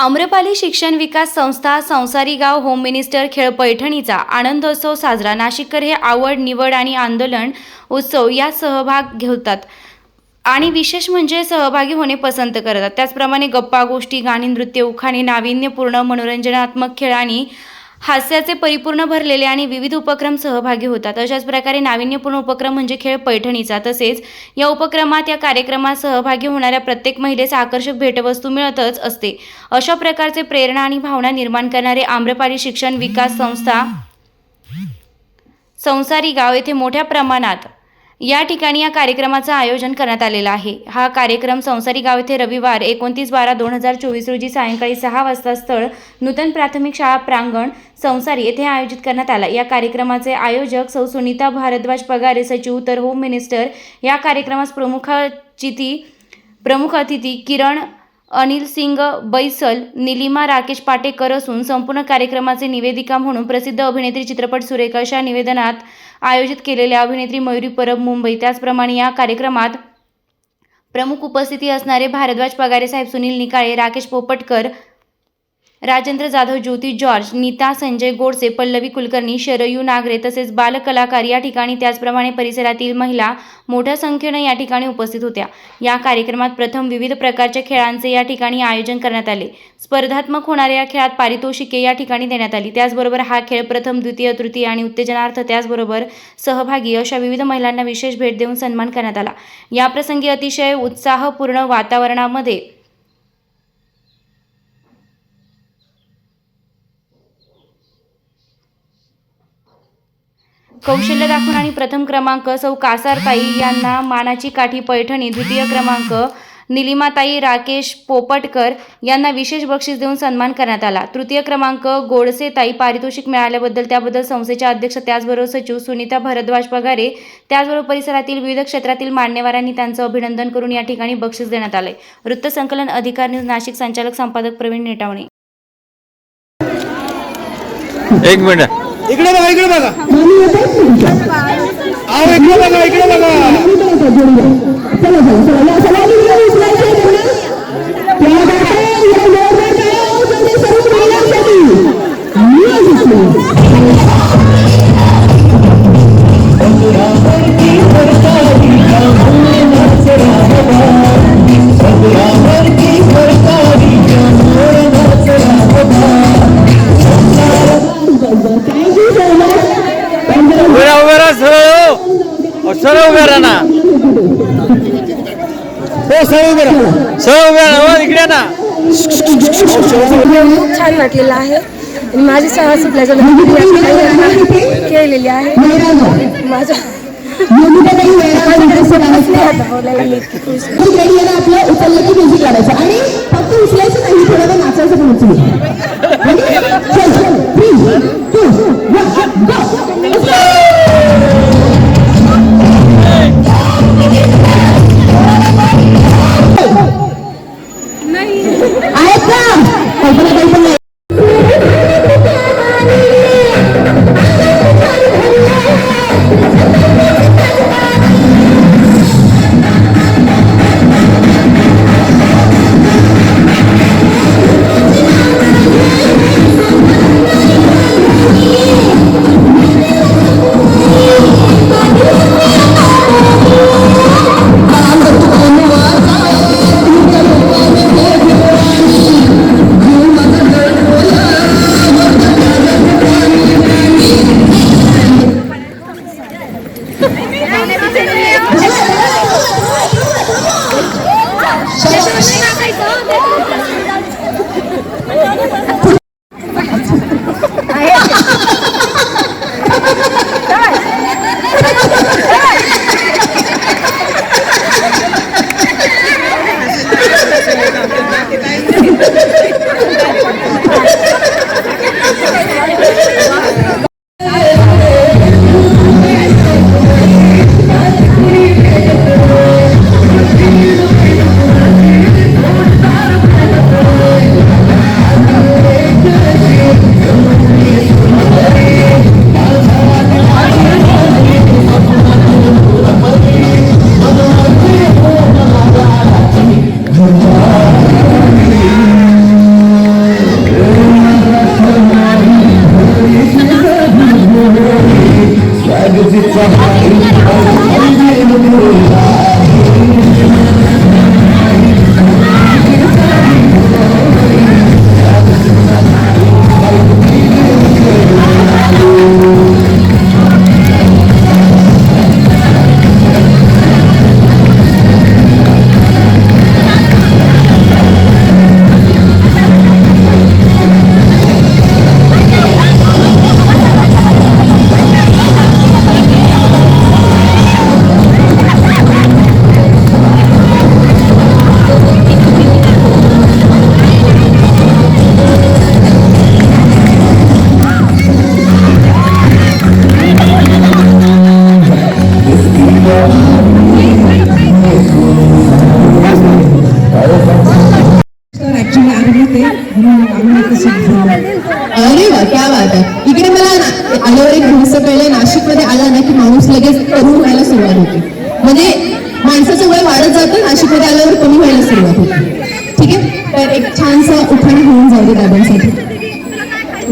आम्रपाली शिक्षण विकास संस्था संसारी गाव होम मिनिस्टर खेळ पैठणीचा आनंदोत्सव साजरा. नाशिककर हे आवड निवड आणि आंदोलन उत्सव यात सहभाग घेतात आणि विशेष म्हणजे सहभागी होणे पसंत करतात. त्याचप्रमाणे गप्पा गोष्टी गाणी नृत्य उखाणे नाविन्यपूर्ण मनोरंजनात्मक खेळ आणि हास्याचे परिपूर्ण भरलेले आणि विविध उपक्रम सहभागी होतात. अशाच प्रकारे नाविन्यपूर्ण उपक्रम म्हणजे खेळ पैठणीचा. तसेच या उपक्रमात या कार्यक्रमात सहभागी होणाऱ्या प्रत्येक महिलेस आकर्षक भेटवस्तू मिळतच असते. अशा प्रकारचे प्रेरणा आणि भावना निर्माण करणारे आम्रपाली शिक्षण विकास संस्था संसारी गाव येथे मोठ्या प्रमाणात या ठिकाणी या कार्यक्रमाचं आयोजन करण्यात आलेलं आहे. हा कार्यक्रम संसारी गाव येथे रविवार एकोणतीस बारा दोन हजार चोवीस रोजी सायंकाळी सहा वाजता स्थळ नूतन प्राथमिक शाळा प्रांगण संसारी येथे आयोजित करण्यात आला. या कार्यक्रमाचे आयोजक सौ सुनीता भारद्वाज पगारे सचिव तर होम मिनिस्टर या कार्यक्रमास प्रमुखाचिती प्रमुख अतिथी किरण अनिल सिंग बैसल निलिमा राकेश पाटेकर असून संपूर्ण कार्यक्रमाचे निवेदिका म्हणून प्रसिद्ध अभिनेत्री चित्रपट सुरेखाच्या अशा निवेदनात आयोजित केलेल्या अभिनेत्री मयुरी परब मुंबई. त्याचप्रमाणे या कार्यक्रमात प्रमुख उपस्थिती असणारे भारद्वाज पगारे साहेब सुनील निकाळे राकेश पोपटकर राजेंद्र जाधव ज्योती जॉर्ज नीता संजय गोडसे पल्लवी कुलकर्णी शरयू नागरे तसेच बालकलाकार या ठिकाणी त्याचप्रमाणे परिसरातील महिला मोठ्या संख्येनं या ठिकाणी उपस्थित होत्या. या कार्यक्रमात प्रथम विविध प्रकारच्या खेळांचे या ठिकाणी आयोजन करण्यात आले. स्पर्धात्मक होणाऱ्या या खेळात पारितोषिके या ठिकाणी देण्यात आली. त्याचबरोबर हा खेळ प्रथम द्वितीय तृतीय आणि उत्तेजनार्थ त्याचबरोबर सहभागी अशा विविध महिलांना विशेष भेट देऊन सन्मान करण्यात आला. याप्रसंगी अतिशय उत्साहपूर्ण वातावरणामध्ये कौशल्य दाखवून आणि प्रथम क्रमांक सौ कासारताई यांना मानाची काठी पैठणी द्वितीय क्रमांक निलिमाताई राकेश पोपटकर यांना विशेष बक्षीस देऊन सन्मान करण्यात आला. तृतीय क्रमांक गोडसेताई पारितोषिक मिळाल्याबद्दल त्याबद्दल संस्थेच्या अध्यक्ष त्याचबरोबर सचिव सुनीता भरद्वाज पगारे त्याचबरोबर परिसरातील विविध क्षेत्रातील मान्यवरांनी त्यांचं अभिनंदन करून या ठिकाणी बक्षीस देण्यात आले. वृत्तसंकलन अधिकार न्यूज नाशिक संचालक संपादक प्रवीण नेटावणे. एक मिनिट. इकडे बघा इकडे बघा. अहो इकडे बघा इकडे बघा. उभ्या उभे राहा. सरळ उभ्या राहा. हो, इकडे ना. खूप छान वाटलेलं आहे. आणि माझी शाळा सुटल्याच्या केलेली आहे. माझ्या बोलायला अरे वा क्या बात आहे इकडे मला आल्यावर एक दिवस कळलं नाशिकमध्ये आला ना की माणूस लगेच तरुण व्हायला सुरुवात होते. म्हणजे माणसाचं वय वाढत जातं नाशिकमध्ये आल्यावर कमी व्हायला सुरुवात होते. ठीक आहे? तर एक छानसा उखाणा होऊन जाऊ दे दादांसाठी.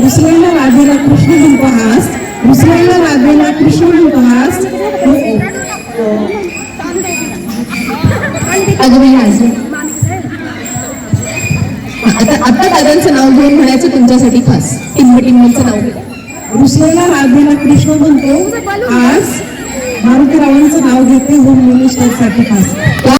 रुसलेला राधेला कृष्ण म्हणतो हास रुसलेला राधेला कृष्ण म्हणतो हास दादांचं नाव घेऊन म्हणायचं तुमच्यासाठी खास. टिंब टिंबचं नाव. रुसलेला राधेला कृष्ण म्हणतो. आज मारुतीरावांचं नाव घेते होम मिनिस्टरसाठी खास.